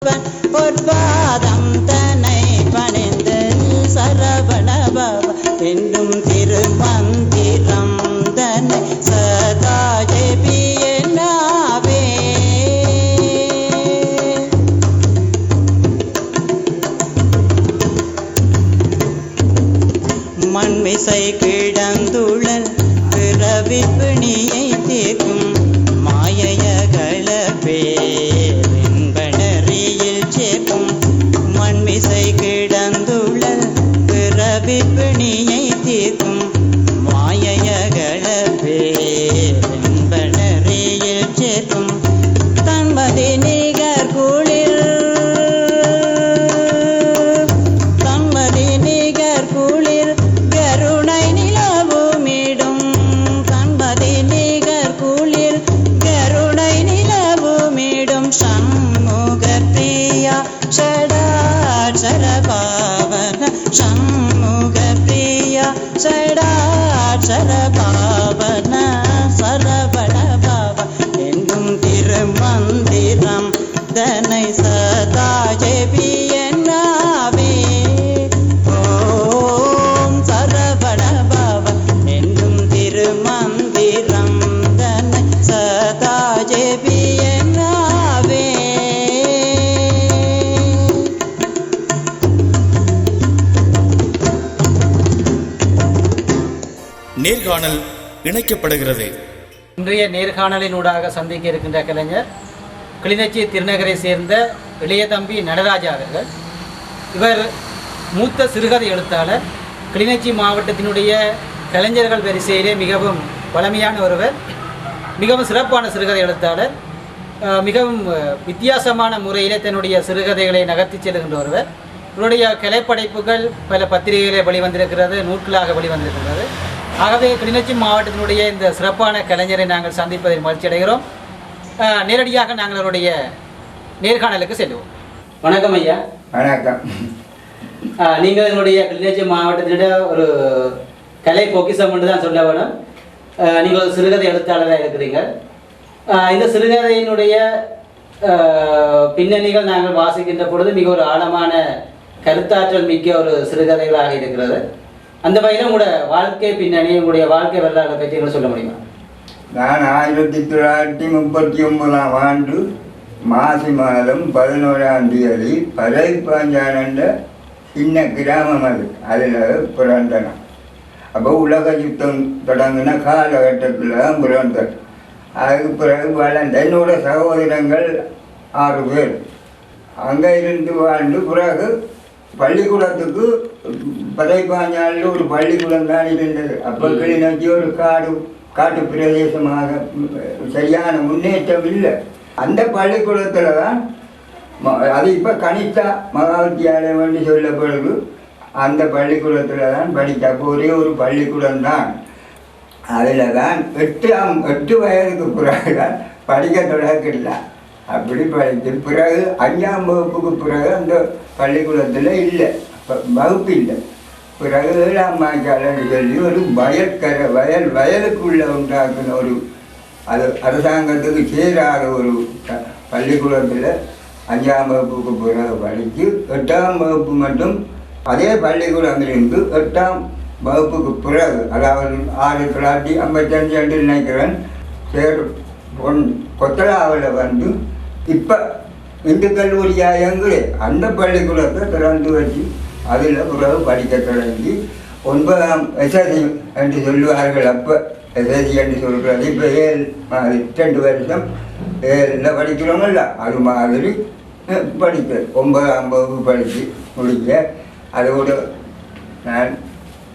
por favor. நேர்காணல் இணைக்கப்படுகிறது. இன்றைய நேர்காணலினூடாக சந்திக்க இருக்கின்ற கலைஞர் கிளிநொச்சி திருநகரை சேர்ந்த இளைய தம்பி நடராஜா அவர்கள். இவர் மூத்த சிறுகதை எழுத்தாளர் கிளிநொச்சி மாவட்டத்தினுடைய கலைஞர்கள் வரிசையிலே மிகவும் பழமையான ஒருவர் மிகவும் சிறப்பான சிறுகதை எழுத்தாளர் மிகவும் வித்தியாசமான முறையிலே தன்னுடைய சிறுகதைகளை நகர்த்தி செல்கின்ற ஒருவர். இவருடைய கலைப்படைப்புகள் பல பத்திரிகைகளே வெளிவந்திருக்கிறது நூல்களாக வெளிவந்திருக்கிறது ஆகவே கிளிநொச்சி மாவட்டத்தினுடைய இந்த சிறப்பான கலைஞரை நாங்கள் சந்திப்பதில் மகிழ்ச்சி அடைகிறோம். நேரடியாக நாங்கள் அவருடைய நேர்காணலுக்கு செல்வோம் வணக்கம் ஐயா. வணக்கம். நீங்கள் எங்களுடைய கிளிநொச்சி மாவட்டத்தினுடைய ஒரு கலை பொக்கிஷம் என்று தான் சொல்ல வேணும். நீங்கள் ஒரு சிறுகதை எழுத்தாளராக இருக்கிறீங்க. இந்த சிறுகதையினுடைய பின்னணிகள் நாங்கள் வாசிக்கின்ற பொழுது மிக ஒரு ஆழமான கருத்தாற்றல் மிக்க ஒரு சிறுகதைகளாக இருக்கிறது. அந்த வகையில் உங்களோட வாழ்க்கை பின்னணி உங்களுடைய வாழ்க்கை வரலாறு பற்றி எங்களுக்கு சொல்ல முடியுமா? நான் ஆயிரத்தி தொள்ளாயிரத்தி முப்பத்தி ஒன்பதாம் ஆண்டு மாசி மாதம் பதினோராம் தேதி பறைப்பாஞ்சான் என்ற சின்ன கிராமம் அது. அதில் பிறந்தன. அப்போ உலக யுத்தம் தொடங்கின காலகட்டத்தில் தான் பிறந்தேன் அதுக்கு பிறகு வளர்ந்த என்னோட சகோதரங்கள் ஆறு பேர். அங்கே இருந்து வாழ்ந்து பிறகு பள்ளிக்கூடத்துக்கு பதைப்பாஞ்சாலில் ஒரு பள்ளிக்கூடம் தான் இருந்தது அப்போ கிளிநொச்சி ஒரு காடு காட்டு பிரதேசமாக சரியான முன்னேற்றம் இல்லை. அந்த பள்ளிக்கூடத்தில் தான் அது இப்போ கணித்தா மகா வித்தியாலயம் என்று சொல்லப்படுது அந்த பள்ளிக்கூடத்தில் தான் படித்த ஒரே ஒரு பள்ளிக்கூடம் தான். அதில் தான் எட்டாம் எட்டு வயதுக்கு பிறகு தான் படிக்க தொடக்கல அப்படி படித்து பிறகு அஞ்சாம் வகுப்புக்கு பிறகு அந்த பள்ளிக்கூடத்தில் இல்லை. வகுப்பு இல்லை பிறகு ஏழாம் மாய்க்காலன்னு சொல்லி ஒரு வயற்கரை வயல் வயலுக்குள்ள உண்டாக்குன ஒரு அது அரசாங்கத்துக்கு சேராத ஒரு பள்ளிக்கூடத்தில் அஞ்சாம் வகுப்புக்கு பிறகு படித்து எட்டாம் வகுப்பு மட்டும் அதே பள்ளிக்கூடம் எட்டாம் வகுப்புக்கு பிறகு அதாவது ஆயிரத்தி தொள்ளாயிரத்தி ஐம்பத்தஞ்சு என்று நினைக்கிறேன் சேர் பொன் கொத்தலாவில் வந்து இப்போ இந்து கல்லூரியாக எங்களே அந்த பள்ளிக்கூடத்தை திறந்து வச்சு அதில் பிறகு படிக்க தொடங்கி ஒன்பதாம் எசதி என்று சொல்லுவார்கள். அப்போ எசதி என்று சொல்கிறது இப்போ ஏழு ரெண்டு வருஷம் ஏழில் படிக்கிறோமில்ல. அது மாதிரி படிக்க ஒன்பதாம் வகுப்பு படித்து முடிக்க அதோடு நான்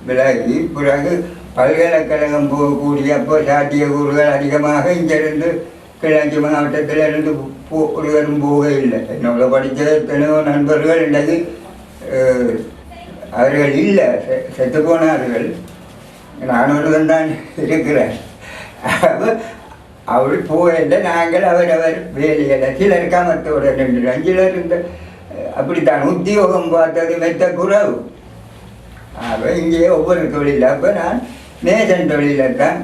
விலகி பிறகு பல்கலைக்கழகம் போகக்கூடிய அப்போ சாத்தியக்கூறுகள் அதிகமாக இங்கிருந்து கிழக்கு மாவட்டத்தில் இருந்து போ ஒருவரும் போக இல்லை என்னோட படித்த எத்தனையோ நண்பர்கள் இன்றைக்கு அவர்கள் இல்லை. செத்து போனார்கள். நான் ஒருவன் தான் இருக்கிறேன். அவள் போகல. நாங்கள் அவர் வேலையெல்லாம் சிலர் காமத்தோட நின்று சிலர் இந்த அப்படித்தான் உத்தியோகம் பார்த்தது மெத்த குறவு. அப்போ இங்கே ஒவ்வொரு தொழில். அப்போ நான் மேசன் தொழிலில் தான்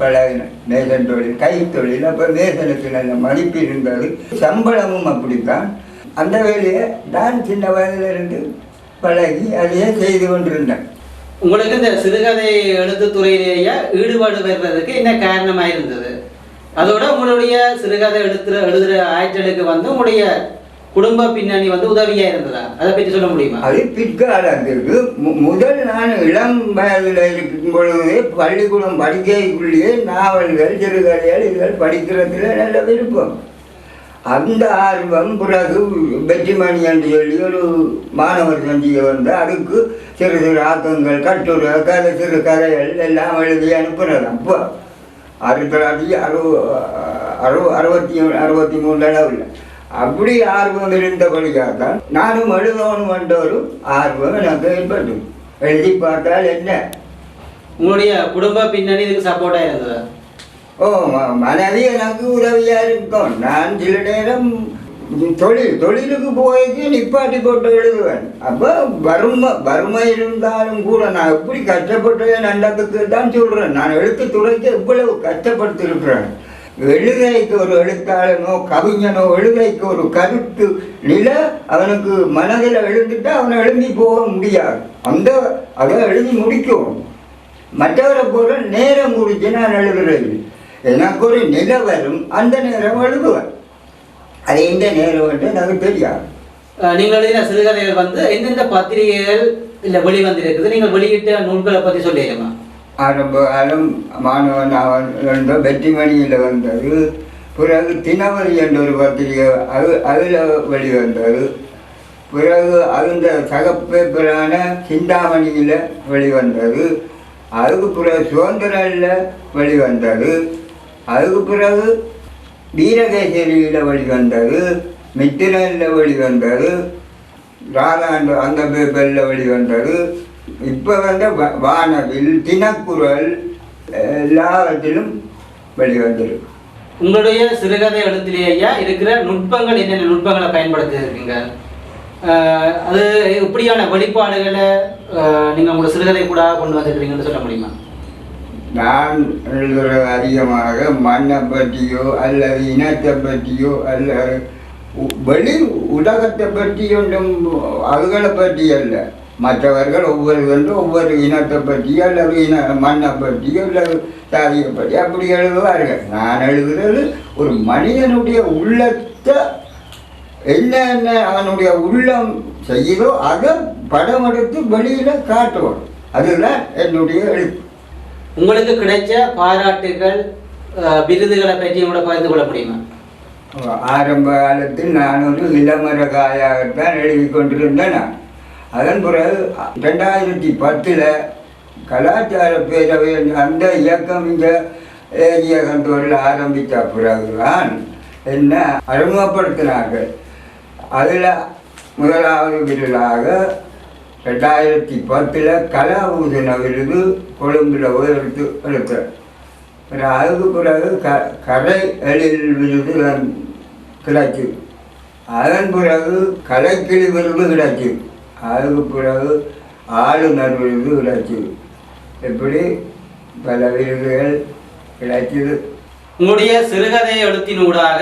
பழகினேன். மேசன் தொழில் கைத்தொழில் அப்போ மேசனுக்கு நல்ல மதிப்பு இருந்தது. சம்பளமும் அப்படித்தான். அந்த வேலையை நான் சின்ன வயதிலிருந்து பழகி அதையே செய்து கொண்டிருந்தேன். உங்களுக்கு இந்த சிறுகதை எழுத்துத்துறையிலேயே ஈடுபாடு பெறுறதுக்கு என்ன காரணமாக இருந்தது அதோட உங்களுடைய சிறுகதை எழுத்துற எழுதுகிற ஆற்றலுக்கு வந்து உங்களுடைய குடும்ப பின்னணி வந்து உதவியா இருந்ததா? அதை பற்றி சொல்ல முடியுமா? அது பிற்காலத்திற்கு முதல் நான் இளம் வயதில் இருக்கும் பொழுதே பள்ளிக்கூடம் படிக்கைக்குள்ளேயே நாவல்கள் சிறுகதைகள் இதுகள் படிக்கிறதுல நல்ல விருப்பம். அந்த ஆர்வம் பிறகு வெற்றிமணி என்று சொல்லி ஒரு மாணவர் சந்திக்க வந்து அதுக்கு சிறு சிறு ஆக்கங்கள் கட்டுரை கதை சிறு கதைகள் எல்லாம் எழுதி அனுப்புறது அப்போ ஆயிரத்தி தொள்ளாயிரத்தி அறு அறு அறுபத்தி அறுபத்தி மூணு அளவில் அப்படி ஆர்வம் இருந்தபடியாக தான் நானும் எழுதணும் என்ற ஒரு ஆர்வம் எனக்கு ஏற்பட்டது. எழுதி பார்த்தால் என்ன? உங்களுடைய குடும்ப பின்னணி இதுக்கு சப்போர்ட்டாக இருந்ததா ஓ மனைவி எனக்கு உதவியாக இருக்கும். நான் சில நேரம் தொழில் தொழிலுக்கு போய்க்கு நிப்பாட்டி போட்டு எழுதுவேன். அப்போ வறுமை வறுமை இருந்தாலும் கூட நான் எப்படி கஷ்டப்பட்டது நல்லதுக்கு தான் சொல்கிறேன் நான் எழுத்து துறைக்கு எவ்வளவு கஷ்டப்படுத்திருக்கிறேன். எழுகைக்கு எழுதைக்கு ஒரு எழுத்தாளனோ கவிஞனோ எழுதைக்கு ஒரு கருத்து நில அவனுக்கு மனதில் எழுந்துட்டு அவனை எழுதி போக முடியாது. அந்த அதை எழுதி முடிக்கும். மற்றவரை போல நேரம் குறித்து நான் எழுதுறது எனக்கு ஒரு நிலை வரும் அந்த நேரம் எழுதுவேன் அது எந்த நேரம் என்று எனக்கு தெரியாது. நீங்கள் எழுதின சிறுகதைகள் வந்து எந்தெந்த பத்திரிகைகள் இல்ல வெளிவந்திருக்குது? நீங்கள் வெளியிட்ட நூல்களை பத்தி சொல்லிடுமா ஆரம்ப காலம் மாணவன் அவன் என்ற வெற்றிமணியில் வந்தது. பிறகு தினமணி என்ற ஒரு பத்திரிகை அது அதில் வெளிவந்தது. பிறகு அந்த சகப்பேப்பரான சிந்தாமணியில் வெளிவந்தது. அதுக்கு பிறகு சுதந்திரில் வெளிவந்தது. அதுக்கு பிறகு வீரகேசரியில் வழிவந்தது மித்திரனில் ராதா ராதாண்டு அந்த பேப்பரில் வழிவந்தது இப்போ வந்து வ- வானவில் தினக்குரல் எல்லாவற்றிலும் வெளிவந்திருக்கு. உங்களுடைய சிறுகதை எழுத்திலேயே இருக்கிற நுட்பங்கள் என்னென்ன நுட்பங்களை பயன்படுத்தியிருக்கீங்க? அது இப்படியான வெளிப்பாடுகளை நீங்கள் நீங்க உங்களோட சிறுகதை கூட கொண்டு வந்திருக்கிறீங்கன்னு சொல்ல முடியுமா? நான் எழுதுறது அதிகமாக மண்ணை பற்றியோ அல்லது இனத்தை பற்றியோ அல்லது உ- வெளி உலகத்தை பற்றி ஒன்றும் அதுகளை பற்றி அல்ல. மற்றவர்கள் ஒவ்வொரு வந்து ஒவ்வொரு இனத்தை பற்றியோ அல்லது இன மண்ணை பற்றியோ அல்லது சாதியை பற்றி அப்படி எழுதுவார்கள். நான் எழுதுறது ஒரு மனிதனுடைய உள்ளத்தை என்ன என்ன அவனுடைய உள்ளம் செய்யுதோ அதை படம் எடுத்து வெளியில் காட்டுவோம். அதுதான் என்னுடைய எழுத்து. உங்களுக்கு கிடைச்ச பாராட்டுகள் விருதுகளை பற்றி கூட பகிர்ந்து கொள்ள முடியுமா ஆரம்ப காலத்தில் நான் ஒரு இளமரகாயாகத்தான் எழுதி கொண்டிருந்தேன் நான். அதன் பிறகு ரெண்டாயிரத்தி பத்தில் கலாச்சார பேரவை அந்த இயக்கம் இந்த ஏரிய கண்டோரில் ஆரம்பித்த பிறகுதான் என்ன அறிமுகப்படுத்தினார்கள் அதில் முதலாவது விருதாக ரெண்டாயிரத்தி பத்தில் கலாபூஷண விருது கொழும்பில் உயர்த்து எடுத்து எடுத்தேன் அதுக்கு பிறகு க கலை எழில் விருது நான் கிடைச்சு அதன் பிறகு கலைக்கிளி விருது கிடைச்சு அதுக்கு பிறகு ஆளுநர் விருது கிடைச்சு இப்படி பல விருதுகள் கிடைச்சது உங்களுடைய சிறுகதை எழுத்தினூடாக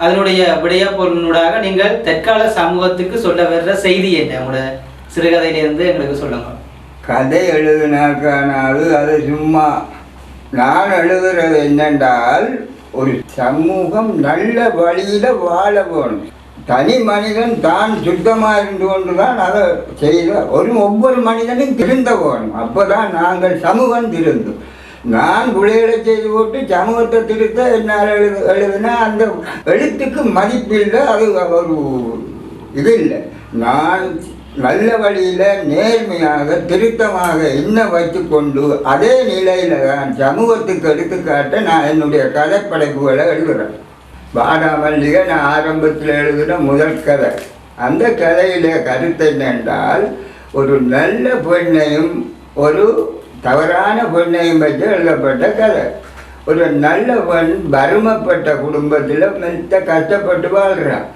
அதனுடைய விடய பொருளினூடாக நீங்கள் தற்கால சமூகத்துக்கு சொல்ல வர்ற செய்தி என்ன உங்களோட சிறுகதையிலிருந்து எங்களுக்கு சொல்லுங்க. கதை எழுதினாக்கானாலும் அது சும்மா. நான் எழுதுறது என்னென்றால் ஒரு சமூகம் நல்ல வழியில் வாழ வேணும் தனி மனிதன் தான் சுத்தமாக இருந்து கொண்டு தான் அதை செய்த ஒரு ஒவ்வொரு மனிதனும் திருந்த வேணும் அப்போ தான் நாங்கள் சமூகம் திருந்தும். நான் பிள்ளைகளை செய்து போட்டு சமூகத்தை திருத்த என்னால் எழுது எழுதுனா அந்த எழுத்துக்கு மதிப்பில்லை அது ஒரு இது இல்லை. நான் நல்ல வழியில் நேர்மையாக திருத்தமாக என்ன வைத்துக்கொண்டு அதே நிலையில் தான் சமூகத்துக்கு எடுத்துக்காட்ட நான் என்னுடைய கதைப்படைப்புகளை எழுதுகிறேன் வாடாமல்லிகை நான் ஆரம்பத்தில் எழுதுகிற முதல் கதை. அந்த கதையிலே கருத்து என்னென்றால் ஒரு நல்ல பெண்ணையும் ஒரு தவறான பெண்ணையும் வச்சு எழுதப்பட்ட கதை. ஒரு நல்ல பெண் வறுமைப்பட்ட குடும்பத்தில் மெத்த கஷ்டப்பட்டு வாழ்கிறான்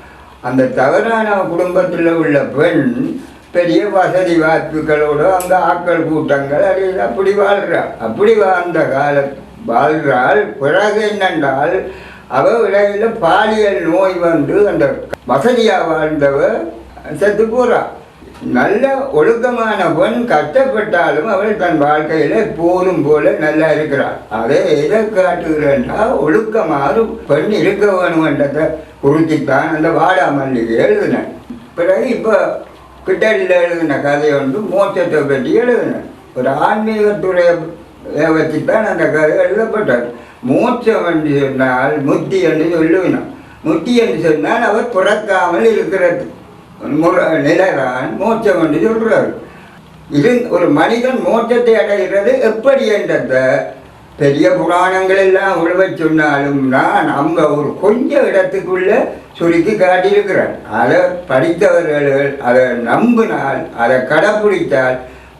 அந்த தவறான குடும்பத்தில் உள்ள பெண் பெரிய வசதி வாய்ப்புகளோடு அந்த ஆக்கள் கூட்டங்கள் அது அப்படி வாழ்கிறாள் அப்படி வாழ்ந்த கால வாழ்கிறாள் பிறகு என்னென்றால் அவ விடையில் பாலியல் நோய் வந்து அந்த வசதியாக வாழ்ந்தவ செத்து போகிறாள் நல்ல ஒழுக்கமான பெண் கஷ்டப்பட்டாலும் அவள் தன் வாழ்க்கையில் போரும் போல நல்லா இருக்கிறாள் அதை எதை காட்டுகிறேன்டா ஒழுக்கமாறு பெண் இருக்க வேணுமென்றதை குறித்துத்தான் அந்த வாடாமல்லிகை எழுதினேன். பிறகு இப்போ கிட்டடியில் எழுதின கதையை வந்து மோட்சத்தை பற்றி எழுதினேன் ஒரு ஆன்மீகத்துறையை வச்சு தான் அந்த கதை எழுதப்பட்டது. மோட்சம் என்று சொன்னால் முத்தி என்று சொல்லுவினோம் முத்தி என்று சொன்னால் அவர் பிறக்காமல் இருக்கிறது. முற- நிலைதான் மோட்சம் என்று சொல்கிறார் இது ஒரு மனிதன் மோட்சத்தை அடைகிறது எப்படி என்றதை பெரிய புராணங்கள் எல்லாம் உழவை சொன்னாலும் நான் நம்ம ஒரு கொஞ்சம் இடத்துக்குள்ள சுருக்கி காட்டியிருக்கிறேன். அதை படித்தவர்கள் அதை நம்பினால் அதை கடைப்பிடித்தால்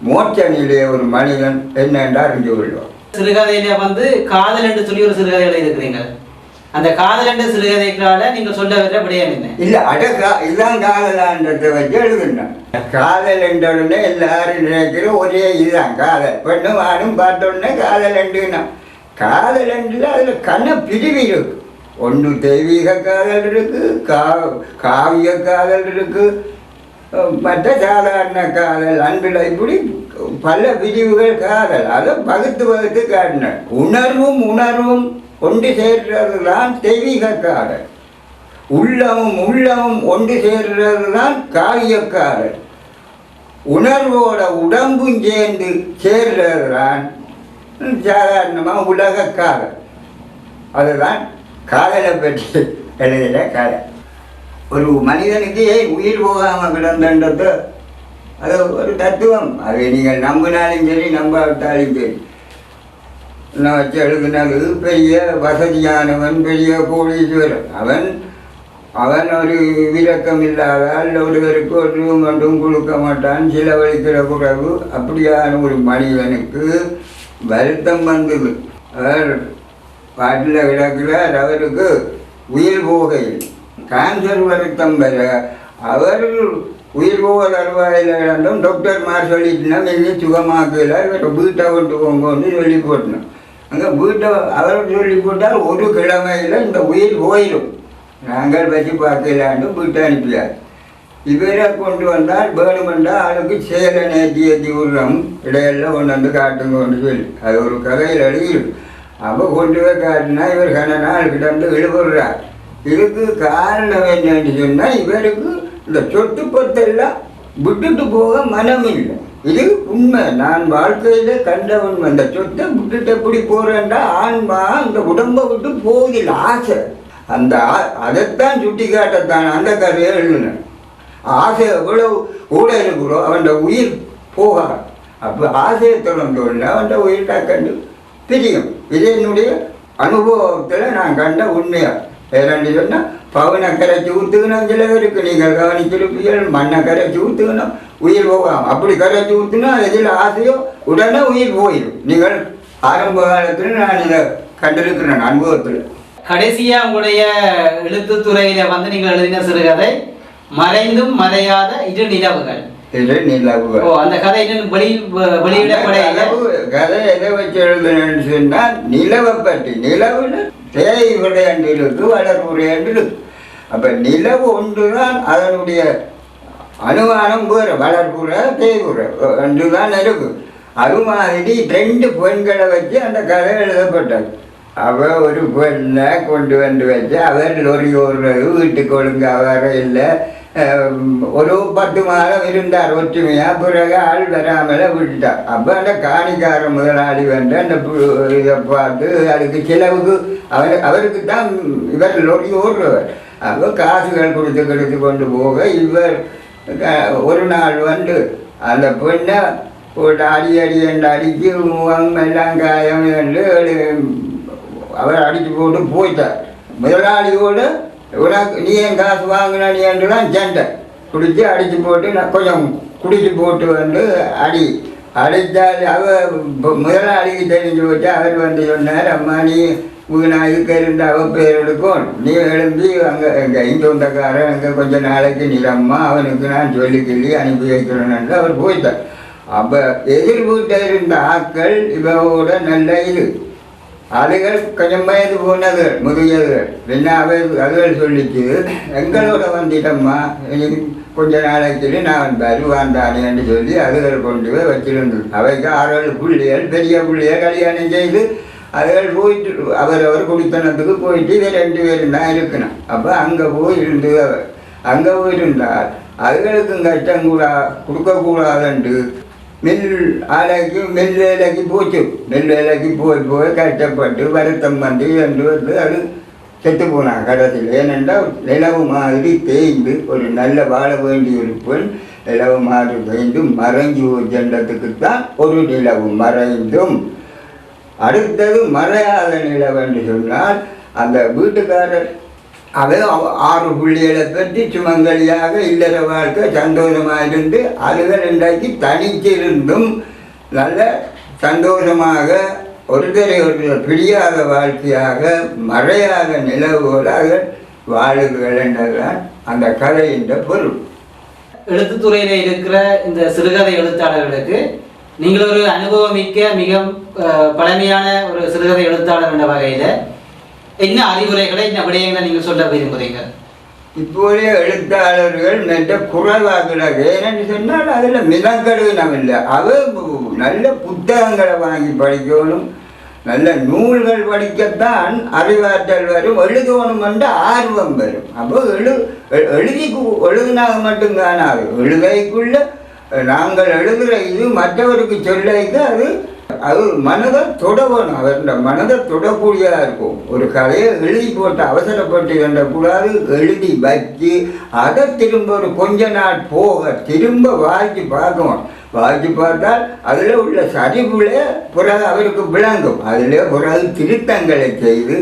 மோட்ச நிலையை ஒரு மனிதன் என்னென்று அறிஞ்சு கொள்வார். சிறுகதையில வந்து காதல் என்று சொல்லி ஒரு சிறுகதை எழுதியிருக்கிறீங்க. அந்த காதலண்ட சிறுகதைகளால நீங்க சொல்ல வர விடயம் என்ன? இல்ல அட கா- இதுதான் காதலான்றதை வச்சு எழுதுனேன் காதல் என்ற உடனே எல்லாரும் நினைக்கிற ஒரே இதுதான். காதல் பெண்ணும் ஆணும் பார்த்த உடனே காதல் என்றுனா காதல் என்று அதுல கண்ண பிரிவு இருக்கு. ஒன்று தெய்வீக காதல் இருக்கு கா காவிய காதல் இருக்கு. மற்ற சாதாரண காதல் அன்பில் இப்படி பல பிரிவுகள் காதல். அதை பகுத்து பகுத்து காட்டின உணர்வும் உணர்வும் ஒன்று சேர்றது தான் தெய்வீக உள்ளமும் உள்ளமும் ஒன்று சேர்றது தான் காவியக்காரர் உணர்வோட உடம்பும் சேர்ந்து சேர்றது தான் சாதாரணமாக உலகக்காரர். அதுதான் காதலை பற்றி எழுதின கதை. ஒரு மனிதனுக்கு உயிர் போகாமல் கிடந்தன்றது அது ஒரு தத்துவம். அதை நீங்கள் நம்பினாலும் சரி நம்பாவிட்டாலும் சரி. நான் வச்சு எழுதினது பெரிய வசதியானவன் பெரிய கோடீஸ்வரன். அவன் அவன் ஒரு விரக்கம் இல்லாதால் ஒருவருக்கு ஒரு மட்டும் கொடுக்க மாட்டான். செலவழிக்கிற குறவு. அப்படியான ஒரு மனிதனுக்கு வருத்தம் வந்தது. அவர் பாட்டில் கிடக்கிறார். அவருக்கு உயிர் போகையில் கேன்சர் வருத்தம் வர அவர் உயிர் போக தருவாயில் கிடந்தும் டாக்டர்மார் சொல்லிட்டுனா வெளியே சுகமாக்கல இவர் வீட்டை விட்டு போங்கன்னு சொல்லி போட்டணும் அங்கே வீட்டை அவர் சொல்லி போட்டால் ஒரு கிழமையில் இந்த உயிர் போயிடும். நாங்கள் வச்சு பார்க்கலான்னு வீட்டை அனுப்பியார் இவரை கொண்டு வந்தால் வேணுமென்றால் ஆளுக்கு சேலை நேற்றி ஏற்றி விடுறோம். இடையெல்லாம் கொண்டு வந்து காட்டுங்கன்னு சொல்லி. அது ஒரு கதையில் அழுகிடும் அப்போ கொண்டு போய் காட்டினா இவர் கன நாள் வந்து இழுபடுறார். இதுக்கு காரணம் என்னன்னு சொன்னால் இவருக்கு இந்த சொத்து பத்தெல்லாம் விட்டுட்டு போக மனம் இல்லை இது உண்மை. நான் வாழ்க்கையில கண்ட உண்மை சொத்தை விட்டுட்டு எப்படி போறேன்டா? ஆன்மா அந்த உடம்பை விட்டு போவதில்லை ஆசை. அந்த ஆ- அதைத்தான் சுட்டி காட்டத்தான் அந்த கதையை எழுதினேன். ஆசை எவ்வளவு கூட இருக்கிறோ அவன் உயிர் போகாது. அப்போ ஆசையை திறந்தோடனே அவன் உயிர் கண்டு பிரியும். இது என்னுடைய அனுபவத்தில் நான் கண்ட உண்மையாக ஏன்னு சொன்னால் பவனை கரைச்சி ஊற்றுக்கணும் சில பேருக்கு நீங்கள் கவனிச்சிருப்பீர்கள் மண்ணை கரைச்சி ஊற்றுக்கணும் உயிர் போகாம. அப்படி கரைச்சி ஊற்றுனா எதில் ஆசையோ உடனே உயிர் போயிடும் நீங்கள் ஆரம்ப காலத்தில் நான் இதை கண்டிருக்கிறேன் அனுபவத்தில். கடைசியா உங்களுடைய எழுத்துத்துறையில வந்து நீங்கள் எழுதின சிறுகதை மறைந்தும் மறையாத இரு நிலவுகள். இது நிலவு ஓ அந்த கதை இன்னும் வெளி வெளியிடப்படையில கதை எதை வச்சு எழுதுனேன்னு சொன்னால் நிலவை பற்றி. நிலவுல தேய் விளையாண்டு இருக்கு வளர் விளையாண்டு இருக்கு அப்ப நிலவு ஒன்றுதான் அதனுடைய அனுமானம் கூற வளர்ப்புற தேய்வுற என்று தான் இருக்கு அது மாதிரி ரெண்டு பெண்களை வச்சு அந்த கதை எழுதப்பட்டது. அவ ஒரு பெண்ணை கொண்டு வந்து வச்சு அவர் லொரி ஓடுறது வீட்டுக்கு ஒழுங்கா வர இல்லை. ஒரு பத்து மாதம் இருந்தார் ஒற்றுமையாக பிறகு ஆள் வராமல் விட்டுட்டார் அப்போ அந்த காணிக்கார முதலாளி வந்து அந்த இதை பார்த்து அதுக்கு செலவுக்கு அவர் அவருக்கு தான் இவர் லொடி ஓடுறவர் அப்போ காசுகள் கொடுத்து கொடுத்து கொண்டு போக இவர் ஒரு நாள் வந்து அந்த பெண்ணை ஒரு அடி அடி என்று அடித்து முகம் எல்லாம் காயம் என்று அவர் அடித்து போட்டு போயிட்டார் முதலாளியோடு உனக்கு நீ என் காசு வாங்கின நீ சண்டை. குடித்து அடித்து போட்டு நான் கொஞ்சம் குடித்து போட்டு வந்து அடி. அடித்தால் அவ இப்ப முதலாளிக்கு தெரிஞ்சு வச்சு அவர் வந்து சொன்னார் அம்மா நீ நான் இருக்க இருந்து அவ பேர் எடுக்கும் நீ எழும்பி அங்கே எங்கள் இங்கே சொந்தக்காரன் அங்கே கொஞ்சம் நாளைக்கு நிலம்மா அவனுக்கு நான் சொல்லி சொல்லி அனுப்பி வைக்கிறேன்னு அவர் போயிட்டார். அப்போ எதிர் வீட்டில் இருந்த ஆட்கள் இவவோட நல்ல இது. அதுகள் கொஞ்சம் வயது போனது முதியதுகள் என்ன அவை அதுகள் சொல்லிச்சு. எங்களோட வந்துட்டம்மா கொஞ்ச நாளைக்கு நான் வருவான் தானேன்னு சொல்லி அதுகள் கொண்டு போய் வச்சிருந்தது அவைக்கு ஆறு ஏழு புள்ளிகள் பெரிய புள்ளிகள் கல்யாணம் செய்து அதுகள் போயிட்டு அவரவர் குடித்தனத்துக்கு போயிட்டு இதை ரெண்டு பேரும் தான் இருக்கணும். அப்போ அங்கே போய் இருந்து அவர் அங்கே போயிருந்தால் அதுகளுக்கும் கஷ்டம் கூட கொடுக்கக்கூடாதுன்ட்டு மில் ஆலைக்கு மில் வேலைக்கு போச்சு. மில் வேலைக்கு போய் போய் கஷ்டப்பட்டு வருத்தம் வந்து என்று வந்து அது செத்து போனான் கடைசியில் ஏனென்றால் நிலவு மாதிரி தேய்ந்து ஒரு நல்ல வாழ வேண்டிய ஒரு பெண் நிலவு மாதிரி தேய்ந்து மறைஞ்சு ஜெண்டத்துக்கு தான் ஒரு நிலவு மறைந்தும். அடுத்தது மறையாத நிலவு என்று சொன்னால் அந்த வீட்டுக்காரர் அவன் ஆறு பிள்ளைகளை பற்றி சுமங்கலியாக இல்லற வாழ்க்கை சந்தோஷமாக இருந்து அதுகள் இன்றைக்கு தனித்திருந்தும் நல்ல சந்தோஷமாக ஒருத்தரை ஒருத்தர் பிரியாத வாழ்க்கையாக மறையாத நிலவுகளாக அதுகள் வாழுகள் அந்த கதையின் பொருள். எழுத்துத்துறையில் இருக்கிற இந்த சிறுகதை எழுத்தாளர்களுக்கு நீங்கள் ஒரு அனுபவமிக்க மிக பழமையான ஒரு சிறுகதை எழுத்தாளர் என்ற வகையில் என்ன அறிவுரைகளை இந்த விடயங்களை நீங்கள் சொல்ல விரும்புறீங்க? இப்போதைய எழுத்தாளர்கள் மெல்ல குறைவாகிறார் ஏன்னு சொன்னால் அதில் மிதங்கடுவினம் இல்லை அவ நல்ல புத்தகங்களை வாங்கி படிக்கணும். நல்ல நூல்கள் படிக்கத்தான் அறிவாற்றல் வரும். எழுதணும் என்ற ஆர்வம் வரும். அப்போ எழு எழுதி எழுதினாக மட்டும் காணாது எழுதைக்குள்ள நாங்கள் எழுதுகிற இது மற்றவருக்கு சொல்லைக்கு அது அது மனதை தொடவணும். அவருடைய மனதை தொடக்கூடியதாக இருக்கும். ஒரு கதையை எழுதி போட்டு அவசரப்பட்டு கூடாது எழுதி வச்சு அதை திரும்ப ஒரு கொஞ்ச நாள் போக திரும்ப வாய்ச்சி பார்க்கணும். வாய்ச்சி பார்த்தால் அதில் உள்ள சரிவுகளே பிறகு அவருக்கு விளங்கும். அதில் பிறகு திருத்தங்களை செய்து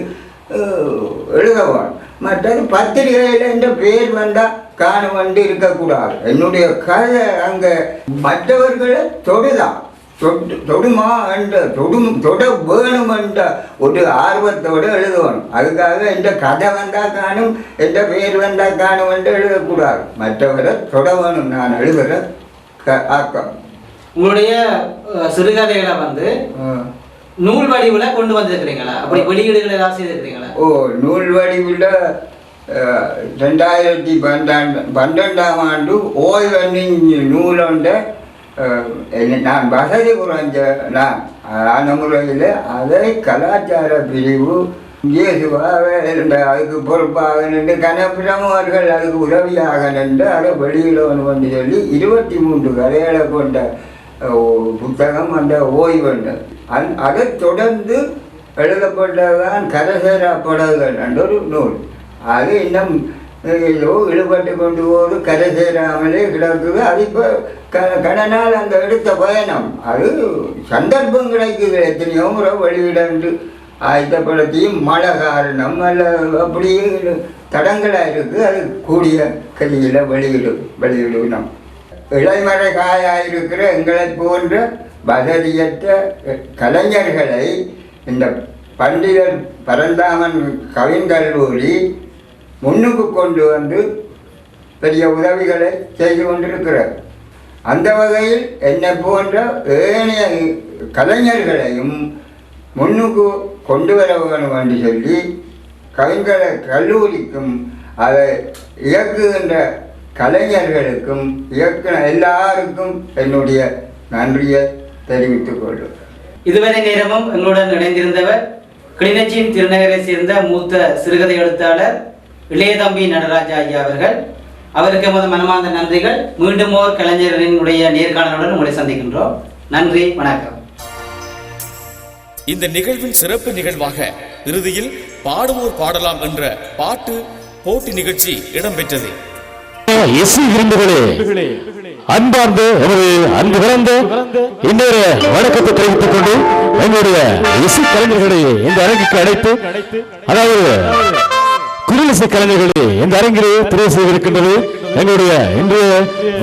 எழுதவான் மற்றது பத்திரிகையில் என்ற பேர் வந்தால் காண வந்து இருக்கக்கூடாது. என்னுடைய கதை அங்கே மற்றவர்களை தொடுதான். தொடுமா என்ற தொடும் தொட வேணும் என்ற ஒரு ஆர்வத்தோடு எழுதணும் அதுக்காக எந்த கதை வந்தால் காணும் எந்த பேர் வந்தால் காணும் என்று எழுதக்கூடாது. மற்றவரை தொட வேணும். நான் எழுதுகிற ஆக்கம். உங்களுடைய சிறுகதைகளை வந்து. நூல் வடிவுல கொண்டு வந்திருக்கிறீங்களா? அப்படி வெளியீடுகள் ஏதாவது செய்திருக்கிறீங்களா? ஓ நூல் வடிவில் ரெண்டாயிரத்தி பன்னெண்டு பன்னெண்டாம் ஆண்டு ஓய்வண்ணின் நூலொண்ட நான் வசதி குறைஞ்ச நான் அந்த முறையில் அதை கலாச்சார பிரிவு இயேசுவாக இருந்த அதுக்கு பொறுப்பாக நின்று கனப்பிரமுகர்கள் அதுக்கு உதவியாக நின்று அதை வெளியிடணும் என்று சொல்லி இருபத்தி மூன்று கதைகளை கொண்ட புத்தகம் அந்த ஓய்வுண்டு அந் அதைத் தொடர்ந்து எழுதப்பட்டதான் கரசேரா படகுகள் என்ற ஒரு நூல். அது இன்னும் ஏதோ இழுபட்டு கொண்டு போது கரை சேராமலே கிடக்குது. அது இப்போ க கடனால் அந்த எடுத்த பயணம். அது சந்தர்ப்பம் கிடைக்குது. எத்தனையோ முறை வெளியிடன்று ஆயத்தப்படுத்தியும் மழை காரணம். அல்ல அப்படியே தடங்களாக இருக்குது அது கூடிய கதியில் வெளியிடும் வெளியிடணும் இளைமறை காயாக இருக்கிற எங்களைப் போன்ற வசதியற்ற கலைஞர்களை இந்த பண்டிதர் பரந்தாமன் கவிங்கல்லூரி முன்னுக்கு கொண்டு வந்து பெரிய உதவிகளை செய்து கொண்டிருக்கிறார். அந்த வகையில் என்னை போன்ற ஏனைய கலைஞர்களையும் முன்னுக்கு கொண்டு வர வேணும் என்று சொல்லி கவிஞர கல்லூரிக்கும் அதை இயக்குகின்ற கலைஞர்களுக்கும் இயக்குன எல்லாருக்கும் என்னுடைய நன்றியை தெரிவித்துக் கொள்கிறேன். இதுவரை நேரமும் எங்களுடன் இணைந்திருந்தவர் கிளிநொச்சியின் திருநகரை சேர்ந்த மூத்த சிறுகதை எழுத்தாளர் இளையதம்பி நடராஜா ஐயா அவர்கள். அவருக்கு எமது மனமார்ந்த நன்றிகள். மீண்டும் ஓர் கலைஞரினுடைய நேர்காணலுடன் உங்களை சந்திக்கின்றோம். நன்றி வணக்கம். இந்த நிகழ்வின் சிறப்பு நிகழ்வாக இறுதியில் பாடுவோர் பாடலாம் என்ற பாட்டு போட்டி நிகழ்ச்சி இடம்பெற்றது. இசை விருந்துகளே அன்பார்ந்த எமது அன்பு கலந்த இன்னொரு வணக்கத்தை தெரிவித்துக் கொண்டு எங்களுடைய இசை கலைஞர்களை இந்த அரங்குக்கு அழைத்து அதாவது குரலிசை கலைஞர்களே எந்த அரங்கிலே திரை செய்திருக்கின்றது? எங்களுடைய இன்றைய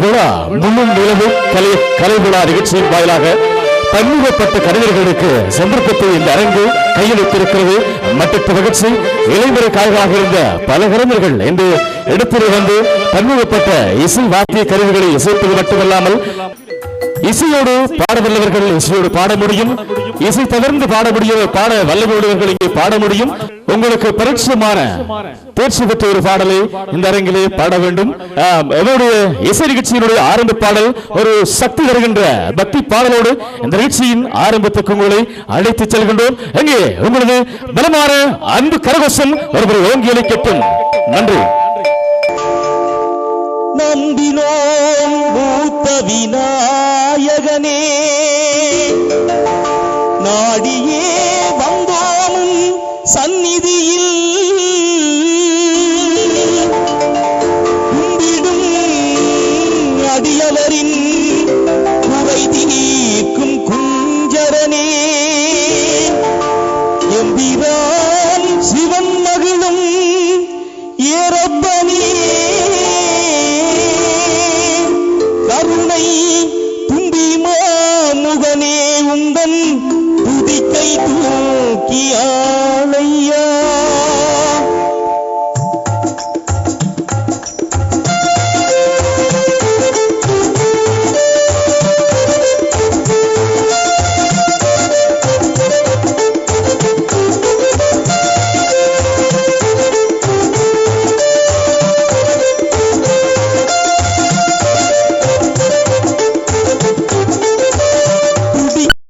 விழா முன்னும் நிலவும் கலை கலை விழா நிகழ்ச்சியின் வாயிலாக பன்முகப்பட்ட கலைஞர்களுக்கு சந்தர்ப்பத்தை இந்த அரங்கு கையளித்திருக்கிறது. மற்ற மகிழ்ச்சி இளைஞரை காய்களாக இருந்த பல கலைஞர்கள் என்று எடுத்துரை வந்து பன்முகப்பட்ட இசை வாத்திய கருவிகளை இசைப்பது மட்டுமல்லாமல் இசையோடு பாட வல்லவர்கள் இசையோடு பாட முடியும். இசை தவிர்த்து பாட முடியும் பாட வல்லவர்கள் இங்கே பாட முடியும். உங்களுக்கு பரிட்சமான தேர்ச்சி பெற்ற ஒரு பாடலை இந்த அரங்கிலே பாட வேண்டும். என்னுடைய இசை நிகழ்ச்சியினுடைய ஆரம்ப பாடல் ஒரு சக்தி வருகின்ற பக்தி பாடலோடு இந்த நிகழ்ச்சியின் ஆரம்பத்துக்கு உங்களை அழைத்து செல்கின்றோம். எங்கே உங்களது பலமான அன்பு கரகோஷம் ஒருவர் ஓங்கி அளிக்கட்டும். நன்றி. நம்பினோம் பூத்த விநாயகனே நாடியே வந்தோமும் సన్నిధి